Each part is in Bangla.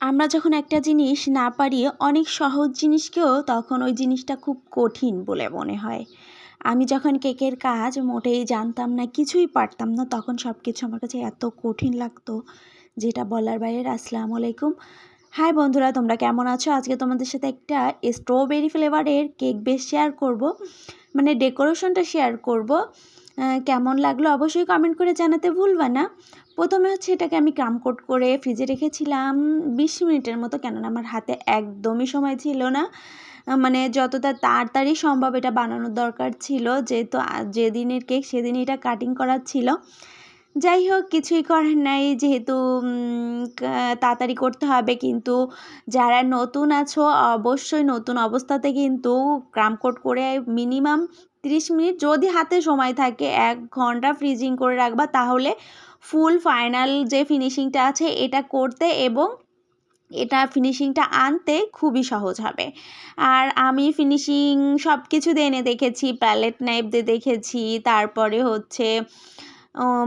আমরা যখন একটা জিনিস না পারি, অনেক সহজ জিনিসকেও তখন ওই জিনিসটা খুব কঠিন বলে মনে হয়। আমি যখন কেকের কাজ মোটেই জানতাম না, কিছুই পারতাম না, তখন সব কিছু আমার কাছে এত কঠিন লাগতো, যেটা বলার বাইরে আসসালামু আলাইকুম। হাই বন্ধুরা, তোমরা কেমন আছো? আজকে তোমাদের সাথে একটা স্ট্রবেরি ফ্লেভারের কেক বেশ শেয়ার করব। মানে ডেকোরেশনটা শেয়ার করব। কেমন লাগল অবশ্যই কমেন্ট করে জানাতে ভুলবা না। প্রথমে হচ্ছে এটাকে আমি কোট করে ফ্রিজে রেখেছিলাম বিশ মিনিটের মতো, কেননা আমার হাতে একদমই সময় ছিল না। মানে যতটা তাড়াতাড়ি সম্ভব এটা বানানোর দরকার ছিল, যেহেতু যেদিনের কেক সেদিনই এটা কাটিং করার ছিল। যাই হোক, কিছুই করার নাই, যেহেতু তাড়াতাড়ি করতে হবে, কিন্তু যারা নতুন আছো, অবশ্যই নতুন অবস্থাতে কিন্তু কোট করে মিনিমাম তিরিশ মিনিট যদি হাতে সময় থাকে, এক ঘণ্টা ফ্রিজিং করে রাখবা। তাহলে ফুল ফাইনাল যে ফিনিশিংটা আছে, এটা করতে এবং এটা ফিনিশিংটা আনতে খুবই সহজ হবে। আর আমি ফিনিশিং সব কিছু দিয়ে এনে দেখেছি প্যালেট নাইফ দিয়ে দেখেছি, তারপরে হচ্ছে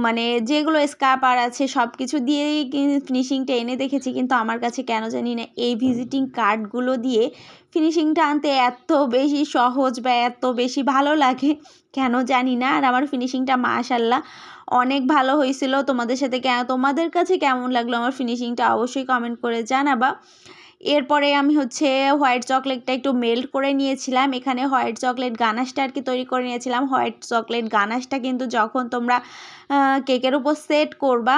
মানে যেগুলো স্কাপার আছে সব কিছু দিয়েই ফিনিশিংটা এনে দেখেছি। কিন্তু আমার কাছে কেন জানি না এই ভিজিটিং কার্ডগুলো দিয়ে ফিনিশিংটা আনতে এত বেশি সহজ বা এত বেশি ভালো লাগে, কেন জানি না। আর আমার ফিনিশিংটা মাশাল্লাহ অনেক ভালো হয়েছিল। তোমাদের সাথে কেন তোমাদের কাছে কেমন লাগল আমার ফিনিশিংটা অবশ্যই কমেন্ট করে জানাবা। এরপরে আমি হচ্ছে হোয়াইট চকলেটটা একটু মেল্ট করে নিয়েছিলাম। এখানে হোয়াইট চকলেট গানাশটা আর কি তৈরি করে নিয়েছিলাম। হোয়াইট চকলেট গানাশটা কিন্তু যখন তোমরা কেকের উপর সেট করবা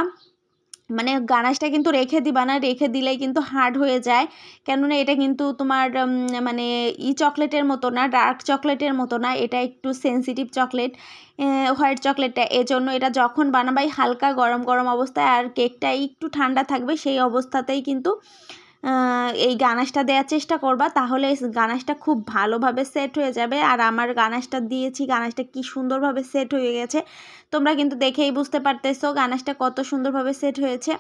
মানে গানাশটা কিন্তু রেখে দিবা না, রেখে দিলেই কিন্তু হার্ড হয়ে যায়। কেননা এটা কিন্তু তোমার মানে ই চকলেটের মতো না, ডার্ক চকলেটের মতো না, এটা একটু সেন্সিটিভ চকলেট। হোয়াইট চকলেটটা, এজন্য এটা যখন বানাবাই হালকা গরম গরম অবস্থায়, আর কেকটা একটু ঠান্ডা থাকবে সেই অবস্থাতেই কিন্তু এই গানাশটা দেওয়ার চেষ্টা করবা, তাহলে গানাশটা খুব ভালোভাবে সেট হয়ে যাবে। আর আমার গানাশটা দিয়েছি, গানাশটা কি সুন্দরভাবে সেট হয়ে গেছে। তোমরা কিন্তু দেখেই বুঝতে পারতেছো গানাশটা কত সুন্দরভাবে সেট হয়েছে।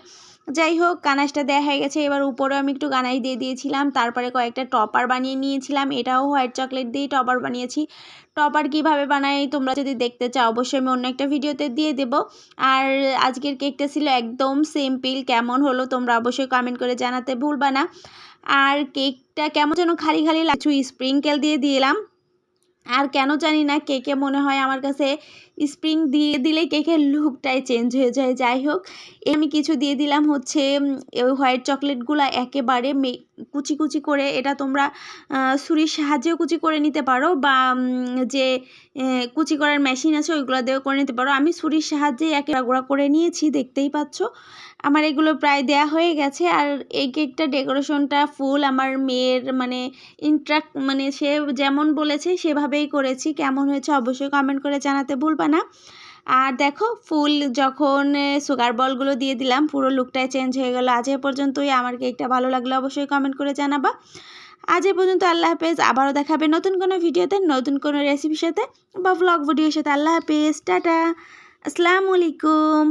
যাই হোক, গানাশটা দেওয়া হয়ে গেছে। এবার উপরেও আমি একটু গানাই দিয়ে দিয়েছিলাম। তারপরে কয়েকটা টপার বানিয়ে নিয়েছিলাম। এটাও হোয়াইট চকলেট দিয়েই টপার বানিয়েছি। টপার কীভাবে বানাই তোমরা যদি দেখতে চাও, অবশ্যই আমি অন্য একটা ভিডিওতে দিয়ে দেব। আর আজকের কেকটা ছিল একদম সিম্পল কেমন হলো তোমরা অবশ্যই কমেন্ট করে জানাতে ভুলবা না। আর কেকটা কেমন যেন খালি খালি লাগছে স্প্রিংকেল দিয়ে দিলাম। আর কেন জানি না কেকে মনে হয় আমার কাছে স্প্রিং দিয়ে দিলে কেকের লুকটাই চেঞ্জ হয়ে যায়। যাই হোক আমি কিছু দিয়ে দিলাম হচ্ছে ওই হোয়াইট চকলেটগুলো একেবারে কুচি কুচি করে এটা তোমরা ছুরির সাহায্যেও কুচি করে নিতে পারো বা যে কুচি করার মেশিন আছে ওইগুলো দিয়েও করে নিতে পারো। আমি ছুরির সাহায্যেই একে গুঁড়া করে নিয়েছি, দেখতেই পাচ্ছ। আমার এগুলো প্রায় দেয়া হয়ে গেছে আর এই কেকটা ডেকোরেশনটা ফুল আমার মেয়ের মানে ইন্ট্রাক্ট মানে সে যেমন বলেছে সেভাবেই করেছি। কেমন হয়েছে অবশ্যই কমেন্ট করে জানাতে ভুলবা না। আর দেখো, ফুল যখন সুগার বলগুলো দিয়ে দিলাম, পুরো লুকটাই চেঞ্জ হয়ে গেলো। আজ এ পর্যন্তই। আমার কেকটা ভালো লাগলে অবশ্যই কমেন্ট করে জানাবা। আজ এ পর্যন্ত আল্লাহ হাফেজ। আবারও দেখাবে নতুন কোনো ভিডিওতে, নতুন কোনো রেসিপির সাথে বা ভ্লগ ভিডিওর সাথে। আল্লাহ হাফেজ। টাটা। আসসালামু আলাইকুম।